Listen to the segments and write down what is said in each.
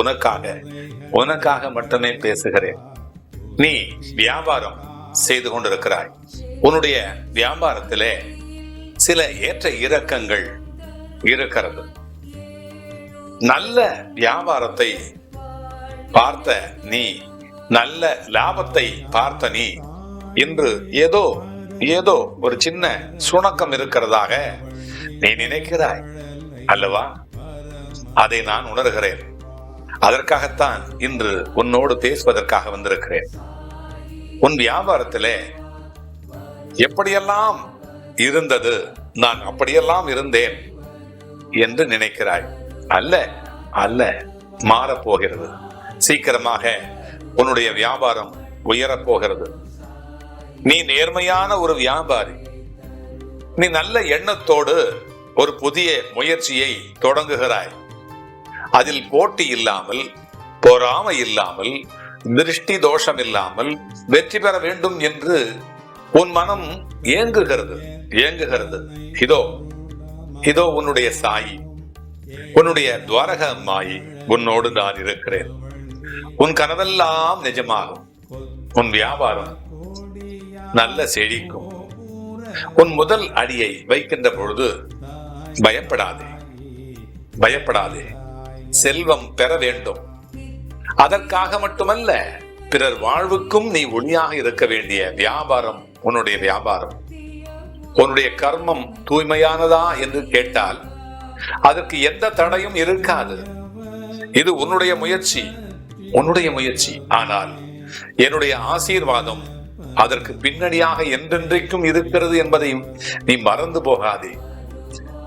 உனக்காக உனக்காக மட்டுமே பேசுகிறேன். நீ வியாபாரம் செய்து கொண்டிருக்கிறாய். உன்னுடைய வியாபாரத்திலே சில ஏற்ற இறக்கங்கள் இருக்கிறது. நல்ல வியாபாரத்தை பார்த்த நீ நல்ல லாபத்தை பார்த்த நீ இன்று ஏதோ ஏதோ ஒரு சின்ன சுணக்கம் இருக்கிறதாக நீ நினைக்கிறாய் அல்லவா? அதை நான் உணர்கிறேன். அதற்காகத்தான் இன்று உன்னோடு பேசுவதற்காக வந்திருக்கிறேன். உன் வியாபாரத்திலே எப்படியெல்லாம் இருந்தது நான் அப்படியெல்லாம் இருந்தேன் என்று நினைக்கிறாய். அல்ல அல்ல மாறப்போகிறது. சீக்கிரமாக உன்னுடைய வியாபாரம் உயரப் போகிறது நீ நேர்மையான ஒரு வியாபாரி. நீ நல்ல எண்ணத்தோடு ஒரு புதிய முயற்சியை தொடங்குகிறாய். அதில் போட்டி இல்லாமல் பொறாமை இல்லாமல் திருஷ்டி தோஷம் இல்லாமல் வெற்றி பெற வேண்டும் என்று உன் மனம் ஏங்குகிறது ஏங்குகிறது. இதோ இதோ உன்னுடைய சாயி உன்னுடைய துவாரக மாயி உன்னோடு நான் இருக்கிறேன். உன் கனவெல்லாம் நிஜமாகும் உன் வியாபாரம் நல்ல செழிக்கும். உன் முதல் அடியை வைக்கின்ற பொழுது பயப்படாதே பயப்படாதே. செல்வம் பெற வேண்டும். அதற்காக மட்டுமல்ல பிறர் வாழ்வுக்கும் நீ ஒளியாக இருக்க வேண்டிய வியாபாரம் உன்னுடைய வியாபாரம். உன்னுடைய கர்மம் தூய்மையானதா என்று கேட்டால் அதற்கு எந்த தடையும் இருக்காது. இது உன்னுடைய முயற்சி உன்னுடைய முயற்சி. ஆனால் என்னுடைய ஆசீர்வாதம் அதற்கு பின்னணியாக என்றென்றைக்கும் இருக்கிறது என்பதையும் நீ மறந்து போகாதே.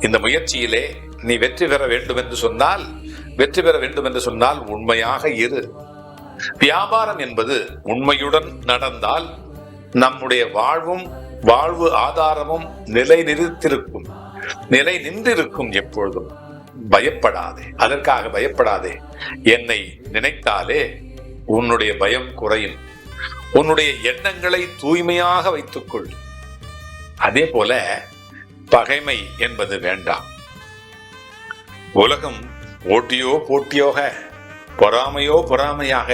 இந்த முயற்சியிலே நீ வெற்றி பெற வேண்டும் என்று சொன்னால் வெற்றி பெற வேண்டும் என்று சொன்னால் உண்மையாக இரு. வியாபாரம் என்பது உண்மையுடன் நடந்தால் நம்முடைய வாழ்வும் வாழ்வு ஆதாரமும் நிலை நிறுத்திருக்கும் நிலை நின்றிருக்கும் எப்பொழுதும். பயப்படாதே. அதற்காக பயப்படாதே. என்னை நினைத்தாலே உன்னுடைய பயம் குறையும். உன்னுடைய எண்ணங்களை தூய்மையாக வைத்துக்கொள். அதே போல பகைமை என்பது வேண்டாம். உலகம் போட்டியோ போட்டியோக பொறாமையோ பொறாமையாக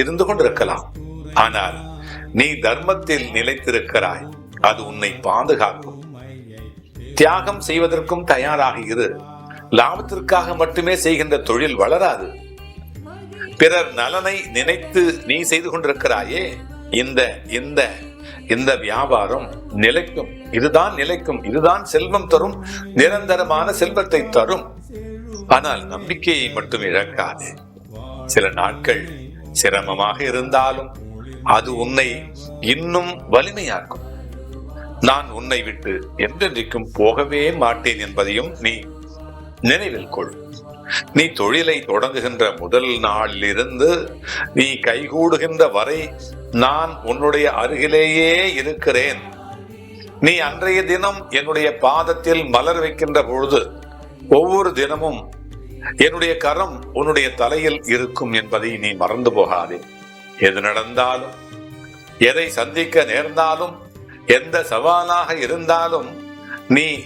இருந்து கொண்டிருக்கலாம். ஆனால் நீ தர்மத்தில் நிலைத்திருக்கிறாய் அது உன்னை பாதுகாக்கும். தியாகம் செய்வதற்கும் தயாராக இரு. லாபத்திற்காக மட்டுமே செய்கின்ற தொழில் வளராது. பிறர் நலனை நினைத்து நீ செய்து கொண்டிருக்கிறாயே இந்த இந்த இந்த வியாபாரம் நிலைக்கும் இதுதான் நிலைக்கும் இதுதான் செல்வம் தரும் நிரந்தரமான செல்வத்தை தரும். ஆனால் நம்பிக்கையை மட்டும் இழக்காது. சில நாட்கள் சிரமமாக இருந்தாலும் அது உன்னை இன்னும் வலிமையாக்கும். நான் உன்னை விட்டு என்றென்றைக்கும் போகவே மாட்டேன் என்பதையும் நீ நினைவில் கொள். நீ தொழிலை தொடங்குகின்ற முதல் நாளிலிருந்து நீ கைகூடுகின்ற வரை நான் உன்னுடைய அருகிலேயே இருக்கிறேன். நீ அன்றைய தினம் என்னுடைய பாதத்தில் மலர் வைக்கின்ற பொழுது ஒவ்வொரு தினமும் என்னுடைய கரம் உன்னுடைய தலையில் இருக்கும் என்பதை நீ மறந்து போகாதே. எது நடந்தாலும் எதை சந்திக்க நேர்ந்தாலும் எந்த சவாலாக இருந்தாலும் நீ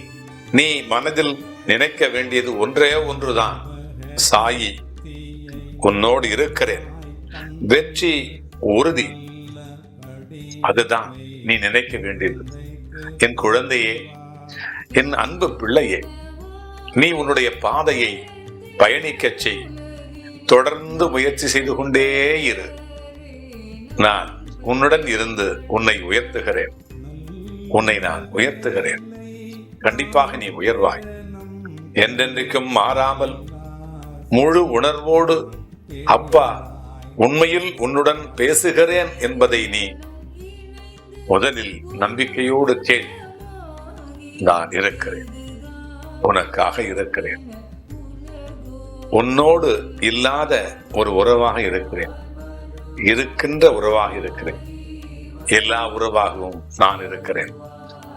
நீ மனதில் நினைக்க வேண்டியது ஒன்றே ஒன்றுதான். சாயி உன்னோடு இருக்கிறேன். வெற்றி உறுதி. அதுதான் நீ நினைக்க வேண்டியது. என் குழந்தையே என் அன்பு பிள்ளையே நீ உன்னுடைய பாதையை பயணிக்கச் செய். தொடர்ந்து முயற்சி செய்து கொண்டே இரு. நான் உன்னுடன் இருந்து உன்னை உயர்த்துகிறேன். உன்னை நான் உயர்த்துகிறேன். கண்டிப்பாக நீ உயர்வாய். என்றென்றைக்கும் மாறாமல் முழு உணர்வோடு அப்பா உண்மையில் உன்னுடன் பேசுகிறேன் என்பதை நீ முதலில் நம்பிக்கையோடு கேள். நான் இருக்கிறேன். உனக்காக இருக்கிறேன். உன்னோடு இல்லாத ஒரு உறவாக இருக்கிறேன். இருக்கின்ற உறவாக இருக்கிறேன். எல்லா உறவாகவும் நான் இருக்கிறேன்.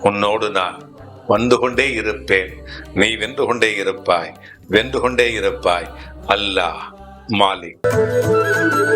உன்னோடு நான் வந்து கொண்டே இருப்பேன். நீ வென்று கொண்டே இருப்பாய். வென்று கொண்டே இருப்பாய். அல்லாஹ் மாலிக்.